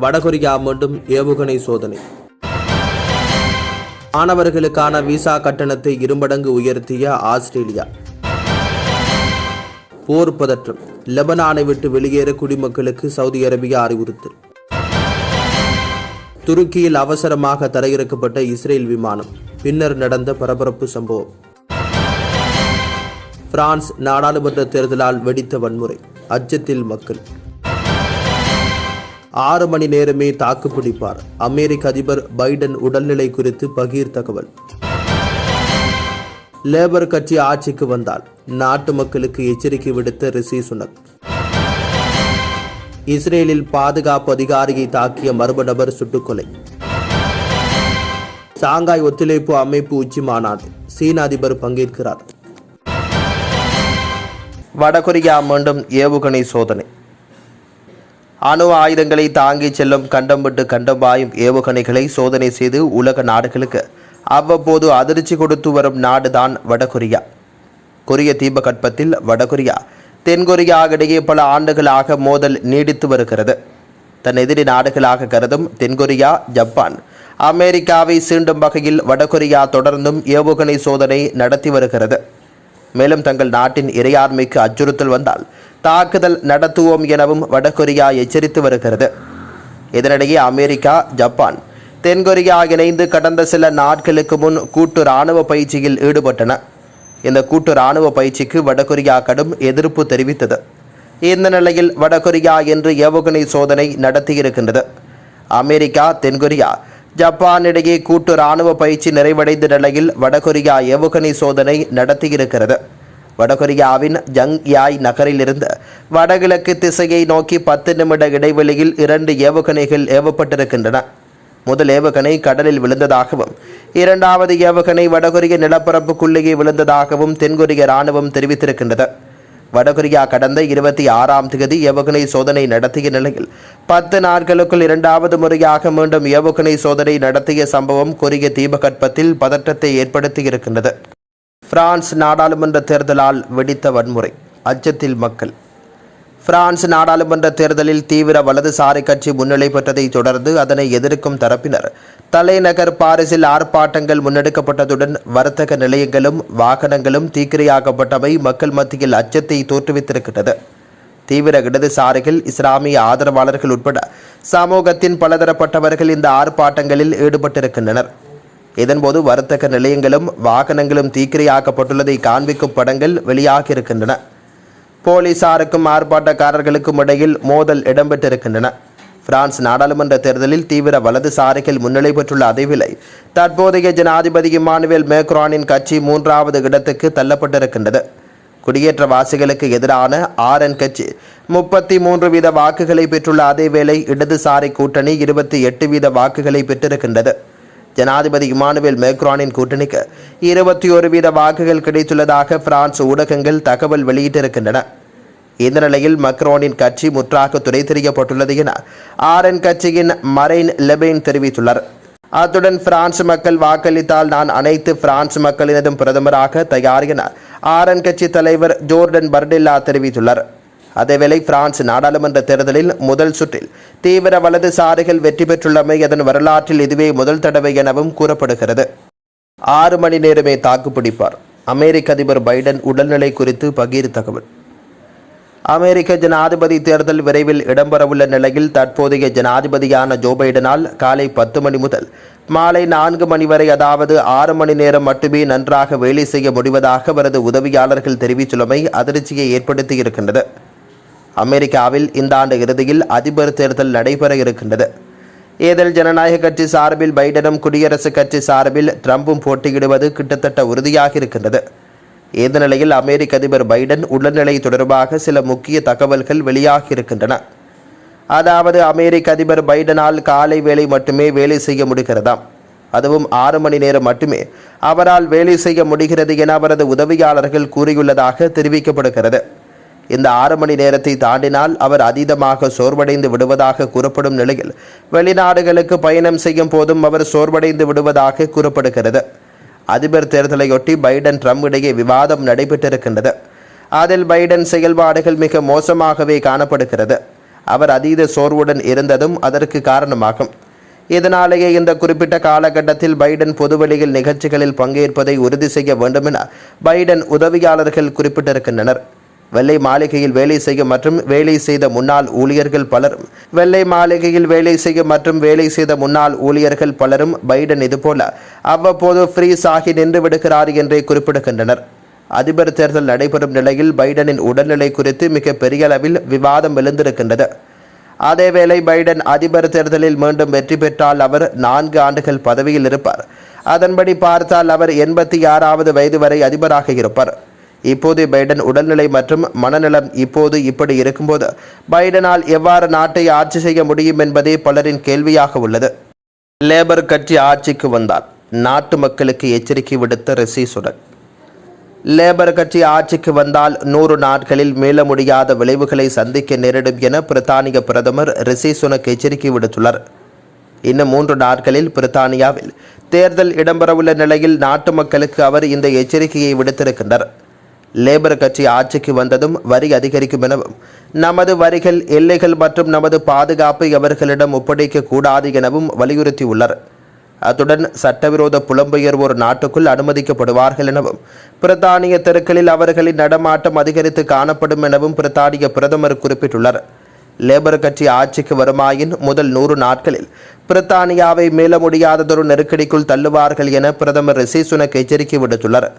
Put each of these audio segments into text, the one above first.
வடகொரியா மீண்டும் ஏவுகணை சோதனை. மாணவர்களுக்கான விசா கட்டணத்தை இருமடங்கு உயர்த்திய ஆஸ்திரேலியா. போர் பதற்றம். லெபனானை விட்டு வெளியேற குடிமக்களுக்கு சவுதி அரேபியா அறிவுறுத்தல். துருக்கியில் அவசரமாக தரையிறக்கப்பட்ட இஸ்ரேல் விமானம். பின்னர் நடந்த பரபரப்பு சம்பவம். பிரான்ஸ் நாடாளுமன்ற தேர்தலால் வெடித்த வன்முறை. அச்சத்தில் மக்கள். ஆறு மணி நேரமே தாக்குப்பிடிப்பார் அமெரிக்க அதிபர் பைடன் உடல்நிலை குறித்து பகீர் தகவல். லேபர் கட்சி ஆட்சிக்கு வந்தால் நாட்டு மக்களுக்கு எச்சரிக்கை விடுத்த ரிஷி சுனக். இஸ்ரேலில் பாதுகாப்பு அதிகாரியை தாக்கிய மர்ம நபர் சுட்டுக்கொலை. சாங்காய் ஒத்துழைப்பு அமைப்பு உச்சி மாநாடு சீன அதிபர் பங்கேற்கிறார். வடகொரியா மீண்டும் ஏவுகணை சோதனை. அணு ஆயுதங்களை தாங்கிச் செல்லும் கண்டம் விட்டு கண்டம் பாயும் ஏவுகணைகளை சோதனை செய்து உலக நாடுகளுக்கு அவ்வப்போது அதிர்ச்சி கொடுத்து வரும் நாடுதான் வடகொரியா. கொரிய தீபகற்பத்தில் வடகொரியா தென்கொரியா இடையே பல ஆண்டுகளாக மோதல் நீடித்து வருகிறது. தன் எதிரி நாடுகளாக கருதும் தென்கொரியா ஜப்பான் அமெரிக்காவை சீண்டும் வகையில் வடகொரியா தொடர்ந்தும் ஏவுகணை சோதனை நடத்தி வருகிறது. மேலும் தங்கள் நாட்டின் இறையாண்மைக்கு அச்சுறுத்தல் வந்தால் தாக்குதல் நடத்துவோம் எனவும் வடகொரியா எச்சரித்து வருகிறது. இதனிடையே அமெரிக்கா ஜப்பான் தென்கொரியா இணைந்து கடந்த சில நாட்களுக்கு முன் கூட்டு இராணுவ பயிற்சியில் ஈடுபட்டன. இந்த கூட்டு இராணுவ பயிற்சிக்கு வடகொரியா கடும் எதிர்ப்பு தெரிவித்தது. இந்த நிலையில் வடகொரியா என்று ஏவுகணை சோதனை நடத்தியிருக்கின்றது. அமெரிக்கா தென்கொரியா ஜப்பான் இடையே கூட்டு இராணுவ பயிற்சி நிறைவடைந்த நிலையில் வடகொரியா ஏவுகணை சோதனை நடத்தியிருக்கிறது. வடகொரியாவின் ஜங் யாய் நகரிலிருந்து வடகிழக்கு திசையை நோக்கி பத்து நிமிட இடைவெளியில் இரண்டு ஏவுகணைகள் ஏவப்பட்டிருக்கின்றன. முதல் ஏவுகணை கடலில் விழுந்ததாகவும் இரண்டாவது ஏவுகணை வடகொரிய நிலப்பரப்புக்குள்ளேயே விழுந்ததாகவும் தென்கொரிய இராணுவம் தெரிவித்திருக்கின்றது. வடகொரியா கடந்த இருபத்தி ஆறாம் தேதி ஏவுகணை சோதனை நடத்திய நிலையில் பத்து நாட்களுக்குள் இரண்டாவது முறையாக மீண்டும் ஏவுகணை சோதனை நடத்திய சம்பவம் கொரிய தீபகற்பத்தில் பதற்றத்தை ஏற்படுத்தியிருக்கின்றது. பிரான்ஸ் நாடாளுமன்ற தேர்தலால் வெடித்த வன்முறை அச்சத்தில் மக்கள். பிரான்ஸ் நாடாளுமன்ற தேர்தலில் தீவிர வலதுசாரி கட்சி முன்னிலை பெற்றதை தொடர்ந்து அதனை எதிர்க்கும் தரப்பினர் தலைநகர் பாரிஸில் ஆர்ப்பாட்டங்கள் முன்னெடுக்கப்பட்டதுடன் வர்த்தக நிலையங்களும் வாகனங்களும் தீக்கிரையாக்கப்பட்டவை மக்கள் மத்தியில் அச்சத்தை தோற்றுவித்திருக்கிறது தீவிர இடதுசாரிகள் இஸ்லாமிய ஆதரவாளர்கள் உட்பட சமூகத்தின் பலதரப்பட்டவர்கள் இந்த ஆர்ப்பாட்டங்களில் ஈடுபட்டிருக்கின்றனர். இதன்போது வர்த்தக நிலையங்களும் வாகனங்களும் தீக்கிரையாக்கப்பட்டுள்ளதை காண்பிக்கும் படங்கள் வெளியாகியிருக்கின்றன. போலீசாருக்கும் ஆர்ப்பாட்டக்காரர்களுக்கும் இடையில் மோதல் இடம்பெற்றிருக்கின்றன. பிரான்ஸ் நாடாளுமன்ற தேர்தலில் தீவிர வலதுசாரிகள் முன்னிலை பெற்றுள்ள அதேவேளை தற்போதைய ஜனாதிபதி இமானுவேல் மேக்ரானின் கட்சி மூன்றாவது இடத்துக்கு தள்ளப்பட்டிருக்கின்றது. குடியேற்றவாசிகளுக்கு எதிரான ஆர்என் கட்சி முப்பத்தி மூன்று வீத வாக்குகளை பெற்றுள்ள அதேவேளை இடதுசாரி கூட்டணி இருபத்தி எட்டு வீத வாக்குகளை பெற்றிருக்கின்றது. ஜனாதிபதி இமானுவேல் மேக்ரானின் கூட்டணிக்கு இருபத்தி ஒரு வீத வாக்குகள் கிடைத்துள்ளதாக பிரான்ஸ் ஊடகங்கள் தகவல் வெளியிட்டிருக்கின்றன. இந்த நிலையில் மக்ரோனின் கட்சி முற்றாக துறை தெரியப்பட்டுள்ளது என ஆர்என் கட்சியின் மரைன் லெபெயின் தெரிவித்துள்ளார். அத்துடன் பிரான்ஸ் மக்கள் வாக்களித்தால் நான் அனைத்து பிரான்ஸ் மக்களினதும் பிரதமராக தயார் என ஆர்என் கட்சி தலைவர் ஜோர்டன் பர்டில்லா தெரிவித்துள்ளார். அதேவேளை பிரான்ஸ் நாடாளுமன்ற தேர்தலில் முதல் சுற்றில் தீவிர வலதுசாரிகள் வெற்றி பெற்றுள்ளமை அதன் வரலாற்றில் இதுவே முதல் தடவை எனவும் கூறப்படுகிறது. ஆறு மணி நேரமே தாக்குப்பிடிப்பார் அமெரிக்க அதிபர் பைடன் உடல்நிலை குறித்து பகீர் தகவல். அமெரிக்க ஜனாதிபதி தேர்தல் விரைவில் இடம்பெறவுள்ள நிலையில் தற்போதைய ஜனாதிபதியான ஜோ பைடனால் காலை பத்து மணி முதல் மாலை நான்கு மணி வரை அதாவது ஆறு மணி நேரம் மட்டுமே நன்றாக வேலை செய்ய முடிவதாக அவரது உதவியாளர்கள் தெரிவித்துள்ளமை அதிர்ச்சியை ஏற்படுத்தியிருக்கின்றது. அமெரிக்காவில் இந்த ஆண்டு இறுதியில் அதிபர் தேர்தல் நடைபெற இருக்கின்றது. இதில் ஜனநாயக கட்சி சார்பில் பைடனும் குடியரசுக் கட்சி சார்பில் ட்ரம்பும் போட்டியிடுவது கிட்டத்தட்ட உறுதியாக இருக்கின்றது. இந்த நிலையில் அமெரிக்க அதிபர் பைடன் உடல்நிலை தொடர்பாக சில முக்கிய தகவல்கள் வெளியாகி இருக்கின்றன. அதாவது அமெரிக்க அதிபர் பைடனால் காலை வேலை மட்டுமே வேலை செய்ய முடிகிறதாம் அதுவும் ஆறு மணி நேரம் மட்டுமே. அவரால் வேலை செய்ய முடிகிறது என அவரது உதவியாளர்கள் கூறியுள்ளதாக தெரிவிக்கப்படுகிறது. இந்த ஆறு மணி நேரத்தை தாண்டினால் அவர் அதீதமாக சோர்வடைந்து விடுவதாக கூறப்படும் நிலையில் வெளிநாடுகளுக்கு பயணம் செய்யும் போதும் அவர் சோர்வடைந்து விடுவதாக கூறப்படுகிறது. அதிபர் தேர்தலையொட்டி பைடன் ட்ரம்ப் இடையே விவாதம் நடைபெற்றிருக்கின்றது. அதில் பைடன் செயல்பாடுகள் மிக மோசமாகவே காணப்படுகிறது. அவர் அதீத சோர்வுடன் இருந்ததும் அதற்கு காரணமாகும். இதனாலேயே இந்த குறிப்பிட்ட காலகட்டத்தில் பைடன் பொதுவெளியில் நிகழ்ச்சிகளில் பங்கேற்பதை உறுதி செய்ய வேண்டும் என பைடன் உதவியாளர்கள் குறிப்பிட்டிருக்கின்றனர். வெள்ளை மாளிகையில் வேலை செய்ய மற்றும் வேலை செய்த முன்னாள் ஊழியர்கள் பலரும் வெள்ளை மாளிகையில் வேலை செய்ய மற்றும் வேலை செய்த முன்னாள் ஊழியர்கள் பலரும் பைடன் இதுபோல அவ்வப்போது ஃப்ரீஸ் ஆகி நின்று விடுகிறார் என்றே குறிப்பிடுகின்றனர். அதிபர் தேர்தல் நடைபெறும் நிலையில் பைடனின் உடல்நிலை குறித்து மிக பெரிய அளவில் விவாதம் எழுந்திருக்கின்றது. அதேவேளை பைடன் அதிபர் தேர்தலில் மீண்டும் வெற்றி பெற்றால் அவர் நான்கு ஆண்டுகள் பதவியில் இருப்பார். அதன்படி பார்த்தால் அவர் எண்பத்தி ஆறாவது வயது வரை அதிபராக இருப்பார். இப்போது பைடன் உடல்நிலை மற்றும் மனநலம் இப்போது இப்படி இருக்கும்போது பைடனால் எவ்வாறு நாட்டை ஆட்சி செய்ய முடியும் என்பதே பலரின் கேள்வியாக உள்ளது. லேபர் கட்சி ஆட்சிக்கு வந்தால் நாட்டு மக்களுக்கு எச்சரிக்கை விடுத்த ரிஷி சுடன் லேபர் கட்சி ஆட்சிக்கு வந்தால் நூறு நாட்களில் மீள முடியாத விளைவுகளை சந்திக்க நேரிடும் என பிரித்தானிய பிரதமர் ரிஷி சுனக் எச்சரிக்கை விடுத்துள்ளார். இன்னும் மூன்று நாட்களில் பிரித்தானியாவில் தேர்தல் இடம்பெறவுள்ள நிலையில் நாட்டு மக்களுக்கு அவர் இந்த எச்சரிக்கையை விடுத்திருக்கின்றார். லேபர் கட்சி ஆட்சிக்கு வந்ததும் வரி அதிகரிக்கும் எனவும் நமது வரிகள் எல்லைகள் மற்றும் நமது பாதுகாப்பை அவர்களிடம் ஒப்படைக்க கூடாது எனவும் வலியுறுத்தியுள்ளார் அத்துடன் சட்டவிரோத புலம்பெயர்வோர் நாட்டுக்குள் அனுமதிக்கப்படுவார்கள் எனவும் பிரித்தானிய தெருக்களில் அவர்களின் நடமாட்டம் அதிகரித்து காணப்படும் எனவும் பிரித்தானிய பிரதமர் குறிப்பிட்டுள்ளார். லேபர் கட்சி ஆட்சிக்கு வருமாயின் முதல் நூறு நாட்களில் பிரித்தானியாவை மீள முடியாததொரு நெருக்கடிக்குள் தள்ளுவார்கள் என பிரதமர் ரிஷி சுனக் எச்சரிக்கை விடுத்துள்ளார்.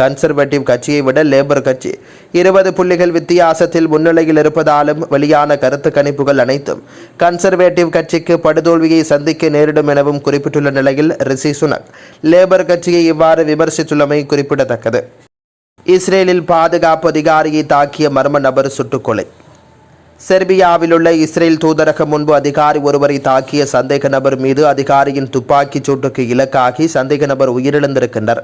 கன்சர்வேட்டிவ் கட்சியை விட லேபர் கட்சி. இருபது புள்ளிகள் வித்தியாசத்தில் முன்னிலையில் இருப்பதாலும் வெளியான கருத்து கணிப்புகள் அனைத்தும் கன்சர்வேட்டிவ் கட்சிக்கு படுதோல்வியை சந்திக்க நேரிடும் எனவும் குறிப்பிட்டுள்ள நிலையில் ரிஷி சுனக் லேபர் கட்சியை இவ்வாறு விமர்சித்துள்ளமை குறிப்பிடத்தக்கது. இஸ்ரேலில் பாதுகாப்பு அதிகாரியை தாக்கிய மர்ம நபர் சுட்டுக்கொலை. செர்பியாவில் உள்ள இஸ்ரேல் தூதரகம் முன்பு அதிகாரி ஒருவரை தாக்கிய சந்தேக நபர் மீது அதிகாரியின் துப்பாக்கிச் சூட்டுக்கு இலக்காகி சந்தேக நபர் உயிரிழந்திருக்கின்றனர்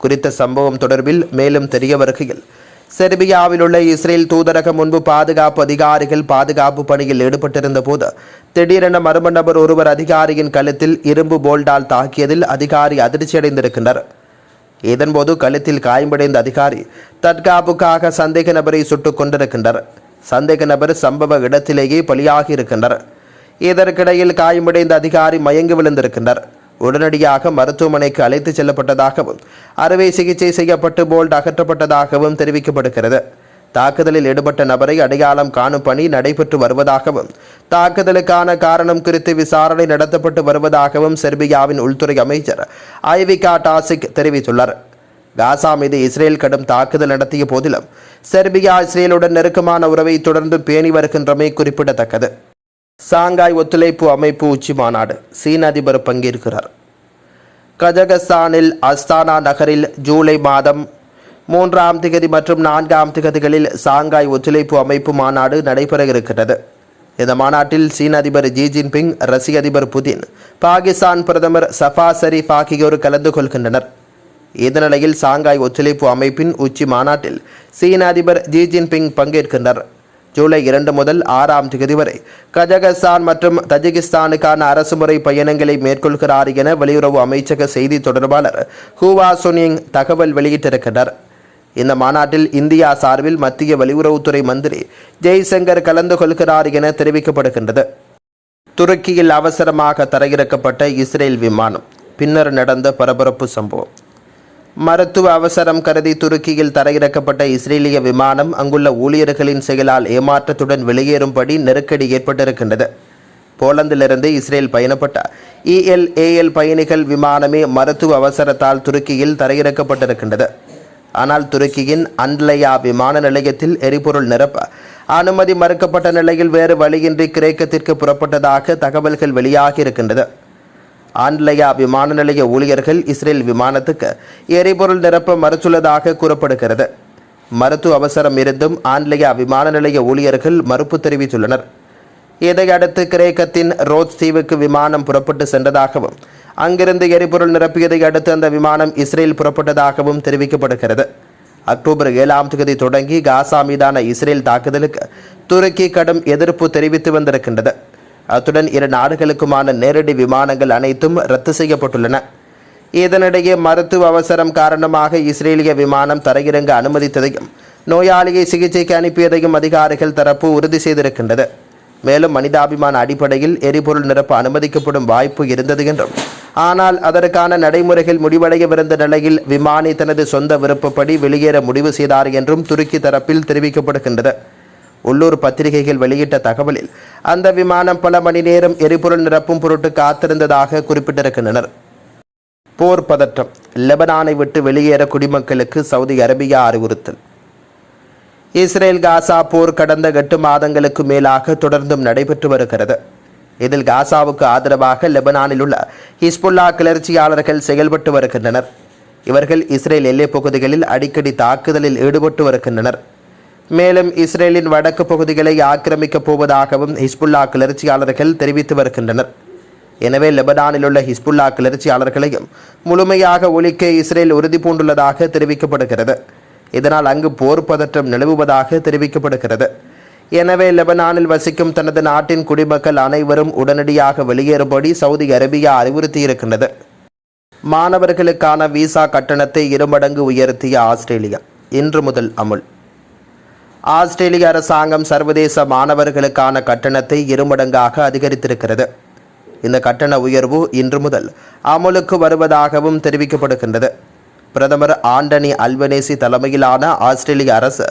குறித்த சம்பவம் தொடர்பில் மேலும் தெரிய வருகையில் செர்பியாவில் உள்ள இஸ்ரேல் தூதரகம் முன்பு பாதுகாப்பு அதிகாரிகள் பாதுகாப்பு பணியில் ஈடுபட்டிருந்த போது திடீரென மர்ம நபர் ஒருவர் அதிகாரியின் கழுத்தில் இரும்பு போல்டால் தாக்கியதில் அதிகாரி அதிர்ச்சியடைந்திருக்கின்றனர் இதன்போது கழுத்தில் காயமடைந்த அதிகாரி தற்காப்புக்காக சந்தேக நபரை சுட்டுக் கொண்டிருக்கின்றனர் சந்தேக நபர் சம்பவ இடத்திலேயே பலியாகி இருக்கின்றனர் இதற்கிடையில் காயமடைந்த அதிகாரி மயங்கி விழுந்திருக்கின்றனர் உடனடியாக மருத்துவமனைக்கு அழைத்துச் செல்லப்பட்டதாகவும் அறுவை சிகிச்சை செய்யப்பட்டு போல்ட் அகற்றப்பட்டதாகவும் தெரிவிக்கப்படுகிறது. தாக்குதலில் ஈடுபட்ட நபரை அடையாளம் காணும் பணி நடைபெற்று வருவதாகவும் தாக்குதலுக்கான காரணம் குறித்து விசாரணை நடத்தப்பட்டு வருவதாகவும் செர்பியாவின் உள்துறை அமைச்சர் ஐவிகா டாசிக் தெரிவித்துள்ளார். காசா மீது இஸ்ரேல் கடும் தாக்குதல் நடத்திய போதிலும் செர்பியா இஸ்ரேலுடன் நெருக்கமான உறவை தொடர்ந்து பேணி வருகின்றமை குறிப்பிடத்தக்கது. சாங்காய் ஒத்துழைப்பு அமைப்பு உச்சி மாநாடு. சீன அதிபர் பங்கேற்கிறார். கஜகஸ்தானில் அஸ்தானா நகரில் ஜூலை மாதம் மூன்றாம் திகதி மற்றும் நான்காம் திகதிகளில் சாங்காய் ஒத்துழைப்பு அமைப்பு மாநாடு நடைபெற இருக்கிறது இந்த மாநாட்டில் சீன அதிபர் ஜி ஜின்பிங் ரஷ்ய அதிபர் புதின் பாகிஸ்தான் பிரதமர் சஃபா ஷரீஃப் ஆகியோர் கலந்து கொள்கின்றனர். இந்த நிலையில் சாங்காய் ஒத்துழைப்பு அமைப்பின் உச்சி மாநாட்டில் சீன அதிபர் ஜி ஜின்பிங் பங்கேற்கின்றனர் ஜூலை இரண்டு முதல் ஆறாம் தேதி வரை. கஜகஸ்தான் மற்றும் தஜிகிஸ்தானுக்கான அரசுமுறை பயணங்களை மேற்கொள்கிறார் என வெளியுறவு அமைச்சக செய்தி தொடர்பாளர் ஹூவா சுனிங் தகவல் வெளியிட்டிருக்கிறார். இந்த மாநாட்டில் இந்தியா சார்பில் மத்திய வெளியுறவுத்துறை மந்திரி ஜெய்சங்கர் கலந்து கொள்கிறார் என தெரிவிக்கப்படுகின்றது. துருக்கியில் அவசரமாக தரையிறக்கப்பட்ட இஸ்ரேல் விமானம். பின்னர் நடந்த பரபரப்பு சம்பவம். மருத்துவ அவசரம் கருதி துருக்கியில் தரையிறக்கப்பட்ட இஸ்ரேலிய விமானம் அங்குள்ள ஊழியர்களின் செயலால் ஏமாற்றத்துடன் வெளியேறும்படி நெருக்கடி ஏற்பட்டிருக்கின்றது. போலந்திலிருந்து இஸ்ரேல் பயணப்பட்ட இஎல்ஏஎல் பயணிகள் விமானமே மருத்துவ அவசரத்தால் துருக்கியில் தரையிறக்கப்பட்டிருக்கின்றது. ஆனால் துருக்கியின் அன்லயா விமான நிலையத்தில் எரிபொருள் நிரப்ப அனுமதி மறுக்கப்பட்ட நிலையில் வேறு வழியின்றி கிரேக்கத்திற்கு புறப்பட்டதாக தகவல்கள் வெளியாகியிருக்கின்றது. ஆன்லயா விமான நிலைய ஊழியர்கள் இஸ்ரேல் விமானத்துக்கு எரிபொருள் நிரப்ப மறுத்துள்ளதாக கூறப்படுகிறது. மருத்துவ அவசரம் இருந்தும் ஆன்லயா விமான நிலைய ஊழியர்கள் மறுப்பு தெரிவித்துள்ளனர். இதையடுத்து கிரேக்கத்தின் ரோத் தீவுக்கு விமானம் புறப்பட்டு சென்றதாகவும் அங்கிருந்து எரிபொருள் நிரப்பியதை அடுத்து அந்த விமானம் இஸ்ரேல் புறப்பட்டதாகவும் தெரிவிக்கப்படுகிறது. அக்டோபர் ஏழாம் தேதி தொடங்கி காசா மீதான இஸ்ரேல் தாக்குதலுக்கு துருக்கி கடும் எதிர்ப்பு தெரிவித்து வந்திருக்கின்றது. அத்துடன் இரு நாடுகளுக்குமான நேரடி விமானங்கள் அனைத்தும் ரத்து செய்யப்பட்டுள்ளன. இதனிடையே மருத்துவ அவசரம் காரணமாக இஸ்ரேலிய விமானம் தரையிறங்க அனுமதித்ததையும் நோயாளியை சிகிச்சைக்கு அனுப்பியதையும் அதிகாரிகள் தரப்பு உறுதி செய்திருக்கின்றது. மேலும் மனிதாபிமான அடிப்படையில் எரிபொருள் நிரப்ப அனுமதிக்கப்படும் வாய்ப்பு இருந்தது என்றும் ஆனால் அதற்கான நடைமுறைகள் முடிவடையவிருந்த நிலையில் விமானி தனது சொந்த விருப்பப்படி வெளியேற முடிவு செய்தார் என்றும் துருக்கி தரப்பில் தெரிவிக்கப்படுகின்றது. உள்ளூர் பத்திரிகைகள் வெளியிட்ட தகவலில் அந்த விமானம் பல மணி நேரம் எரிபொருள் நிரப்பும் பொருட்டு காத்திருந்ததாக குறிப்பிட்டிருக்கின்றனர். போர் பதற்றம் லெபனானை விட்டு வெளியேற குடிமக்களுக்கு சவுதி அரேபியா அறிவுறுத்தல். இஸ்ரேல் காசா போர் கடந்த எட்டு மாதங்களுக்கு மேலாக தொடர்ந்தும் நடைபெற்று வருகிறது. இதில் காசாவுக்கு ஆதரவாக லெபனானில் உள்ள ஹிஸ்புல்லா கிளர்ச்சியாளர்கள் செயல்பட்டு வருகின்றனர். இவர்கள் இஸ்ரேல் எல்லைப் பகுதிகளில் அடிக்கடி தாக்குதலில் ஈடுபட்டு வருகின்றனர். மேலும் இஸ்ரேலின் வடக்கு பகுதிகளை ஆக்கிரமிக்கப் போவதாகவும் ஹிஸ்புல்லா கிளர்ச்சியாளர்கள் தெரிவித்து வருகின்றனர். எனவே லெபனானில் உள்ள ஹிஸ்புல்லா கிளர்ச்சியாளர்களையும் முழுமையாக ஒழிக்க இஸ்ரேல் உறுதி பூண்டுள்ளதாக தெரிவிக்கப்படுகிறது. இதனால் அங்கு போர் பதற்றம் நிலவுவதாக தெரிவிக்கப்படுகிறது. எனவே லெபனானில் வசிக்கும் தனது நாட்டின் குடிமக்கள் அனைவரும் உடனடியாக வெளியேறும்படி சவுதி அரேபியா அறிவுறுத்தியிருக்கின்றது. மாணவர்களுக்கான விசா கட்டணத்தை இருமடங்கு உயர்த்திய ஆஸ்திரேலியா. இன்று முதல் அமுல். ஆஸ்திரேலிய அரசாங்கம் சர்வதேச மாணவர்களுக்கான கட்டணத்தை இருமடங்காக அதிகரித்திருக்கிறது. இந்த கட்டண உயர்வு இன்று முதல் அமலுக்கு வருவதாகவும் தெரிவிக்கப்படுகின்றது. பிரதமர் ஆண்டனி அல்வனேசி தலைமையிலான ஆஸ்திரேலிய அரசு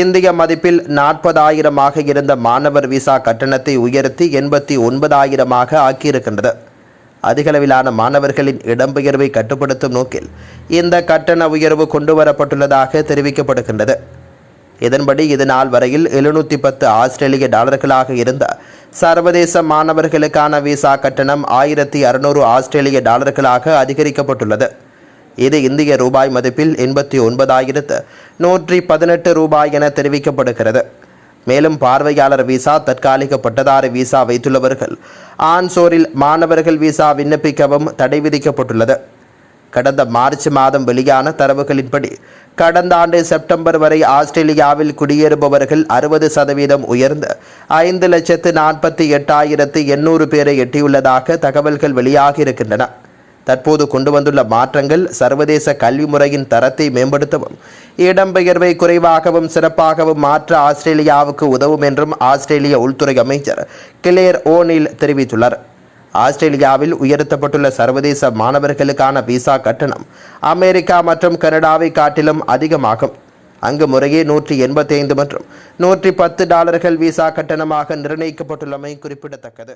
இந்திய மதிப்பில் நாற்பதாயிரமாக இருந்த மாணவர் விசா கட்டணத்தை உயர்த்தி எண்பத்தி ஒன்பதாயிரமாக ஆக்கியிருக்கின்றது. அதிகளவிலான மாணவர்களின் இடம்பெயர்வை கட்டுப்படுத்தும் நோக்கில் இந்த கட்டண உயர்வு கொண்டுவரப்பட்டுள்ளதாக தெரிவிக்கப்படுகின்றது. இதன்படி இது நாள் வரையில் எழுநூற்றி பத்து ஆஸ்திரேலிய டாலர்களாக இருந்த சர்வதேச மாணவர்களுக்கான விசா கட்டணம் ஆயிரத்தி அறுநூறு ஆஸ்திரேலிய டாலர்களாக அதிகரிக்கப்பட்டுள்ளது. இது இந்திய ரூபாய் மதிப்பில் எண்பத்தி ஒன்பதாயிரத்து நூற்றி பதினெட்டு ரூபாய் என தெரிவிக்கப்படுகிறது. மேலும் பார்வையாளர் விசா தற்காலிக பட்டதாரி விசா வைத்துள்ளவர்கள் ஆன்சோரில் மாணவர்கள் விசா விண்ணப்பிக்கவும் தடை விதிக்கப்பட்டுள்ளது. கடந்த மார்ச் மாதம் வெளியான தரவுகளின்படி கடந்த ஆண்டு செப்டம்பர் வரை ஆஸ்திரேலியாவில் குடியேறுபவர்கள் அறுபது சதவீதம் உயர்ந்து ஐந்து லட்சத்து நாற்பத்தி எட்டாயிரத்து எண்ணூறு பேரை எட்டியுள்ளதாக தகவல்கள் வெளியாகியிருக்கின்றன. தற்போது கொண்டு வந்துள்ள மாற்றங்கள் சர்வதேச கல்வி முறையின் தரத்தை மேம்படுத்தவும் இடம்பெயர்வை குறைவாகவும் சிறப்பாகவும் மாற்ற ஆஸ்திரேலியாவுக்கு உதவும் என்றும் ஆஸ்திரேலிய உள்துறை அமைச்சர் கிளேர் ஓனில் தெரிவித்துள்ளார். ஆஸ்திரேலியாவில் உயர்த்தப்பட்டுள்ள சர்வதேச மாணவர்களுக்கான விசா கட்டணம் அமெரிக்கா மற்றும் கனடாவை காட்டிலும் அதிகமாகும். அங்கு முறையே நூற்றி எண்பத்தி ஐந்து மற்றும் நூற்றி பத்து டாலர்கள் விசா கட்டணமாக நிர்ணயிக்கப்பட்டுள்ளமை குறிப்பிடத்தக்கது.